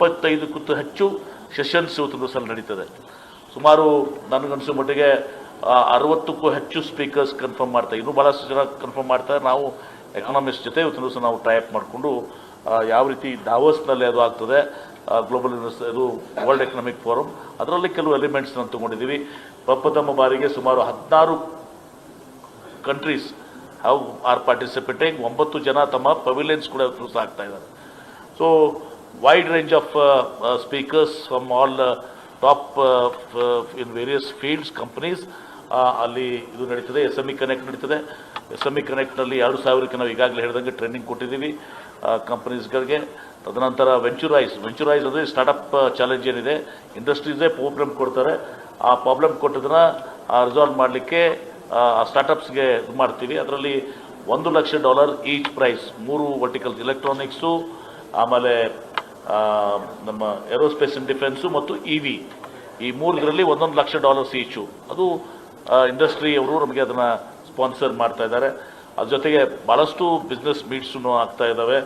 ಇಪ್ಪತ್ತೈದಕ್ಕೂ ಹೆಚ್ಚು ಸೆಷನ್ಸ್ ಇವತ್ತು ದಿವಸ ನಡೀತದೆ. ಸುಮಾರು ನನಗನ್ಸೋ ಮಟ್ಟಿಗೆ ಅರವತ್ತಕ್ಕೂ ಹೆಚ್ಚು ಸ್ಪೀಕರ್ಸ್ ಕನ್ಫರ್ಮ್ ಮಾಡ್ತಾರೆ ಇನ್ನೂ ಭಾಳಷ್ಟು ಜನ ಕನ್ಫರ್ಮ್ ಮಾಡ್ತಾರೆ. ನಾವು ಎಕನಾಮಿಸ್ಟ್ ಜೊತೆ ಇವತ್ತು ದಿವಸ ನಾವು ಟೈಪ್ ಮಾಡಿಕೊಂಡು ಯಾವ ರೀತಿ ದಾವಸ್ನಲ್ಲಿ ಅದು ಆಗ್ತದೆ ಗ್ಲೋಬಲ್ ಇದು ವರ್ಲ್ಡ್ ಎಕನಾಮಿಕ್ ಫೋರಮ್ ಅದರಲ್ಲಿ ಕೆಲವು ಎಲಿಮೆಂಟ್ಸ್ ನಾನು ತೊಗೊಂಡಿದ್ದೀವಿ. ಪ್ರಪ್ರಥಮ ಬಾರಿಗೆ ಸುಮಾರು ಹದಿನಾರು ಕಂಟ್ರೀಸ್ ಹ್ಯಾವ್ ಆರ್ ಪಾರ್ಟಿಸಿಪೇಟಿಂಗ್ ಒಂಬತ್ತು ಜನ ತಮ್ಮ ಪವಿಲಿಯನ್ಸ್ ಕೂಡ ಆಗ್ತಾ ಇದ್ದಾರೆ. So wide range of speakers from all top in various fields companies ಅಲ್ಲಿ ಇದು ನಡೀತದೆ ಎಸ್ ಎಂ ಇ ಕನೆಕ್ಟ್ ನಡೀತದೆ. ಎಸ್ ಎಂ ಇ ಕನೆಕ್ಟ್ನಲ್ಲಿ ಎರಡು ಸಾವಿರಕ್ಕೆ ನಾವು ಈಗಾಗಲೇ ಹೇಳಿದಂಗೆ ಟ್ರೈನಿಂಗ್ ಕೊಟ್ಟಿದ್ದೀವಿ ಕಂಪನೀಸ್ಗಳಿಗೆ ತದನಂತರ ವೆಂಚುರೈಸ್ ವೆಂಚುರೈಸ್ ಅಂದರೆ ಸ್ಟಾರ್ಟಪ್ ಚಾಲೆಂಜ್ ಏನಿದೆ. ಇಂಡಸ್ಟ್ರೀಸೇ ಪ್ರಾಬ್ಲಮ್ ಕೊಡ್ತಾರೆ. ಆ ಪ್ರಾಬ್ಲಮ್ ಕೊಟ್ಟದನ್ನು ರಿಸಾಲ್ವ್ ಮಾಡಲಿಕ್ಕೆ, ಆ ಸ್ಟಾರ್ಟಪ್ಸ್ಗೆ ಇದು ಮಾಡ್ತೀವಿ. ಅದರಲ್ಲಿ ಒಂದು ಲಕ್ಷ ಡಾಲರ್ ಈಚ್ ಪ್ರೈಸ್ ಮೂರು ವರ್ಟಿಕಲ್ಸ್ ಇಲೆಕ್ಟ್ರಾನಿಕ್ಸು ಆಮೇಲೆ ನಮ್ಮ ಏರೋಸ್ಪೇಸ್ ಅಂಡ್ ಡಿಫೆನ್ಸು ಮತ್ತು ಇ ವಿ ಈ ಮೂರರಲ್ಲಿ ಒಂದೊಂದು ಲಕ್ಷ ಡಾಲರ್ಸ್ ಈಚು ಅದು ಇಂಡಸ್ಟ್ರಿ ಅವರು ನಮಗೆ ಅದನ್ನು ಸ್ಪಾನ್ಸರ್ ಮಾಡ್ತಾ ಇದ್ದಾರೆ. ಅದ್ರ ಜೊತೆಗೆ ಭಾಳಷ್ಟು ಬಿಸ್ನೆಸ್ ಮೀಟ್ಸು ಆಗ್ತಾ ಇದ್ದಾವೆ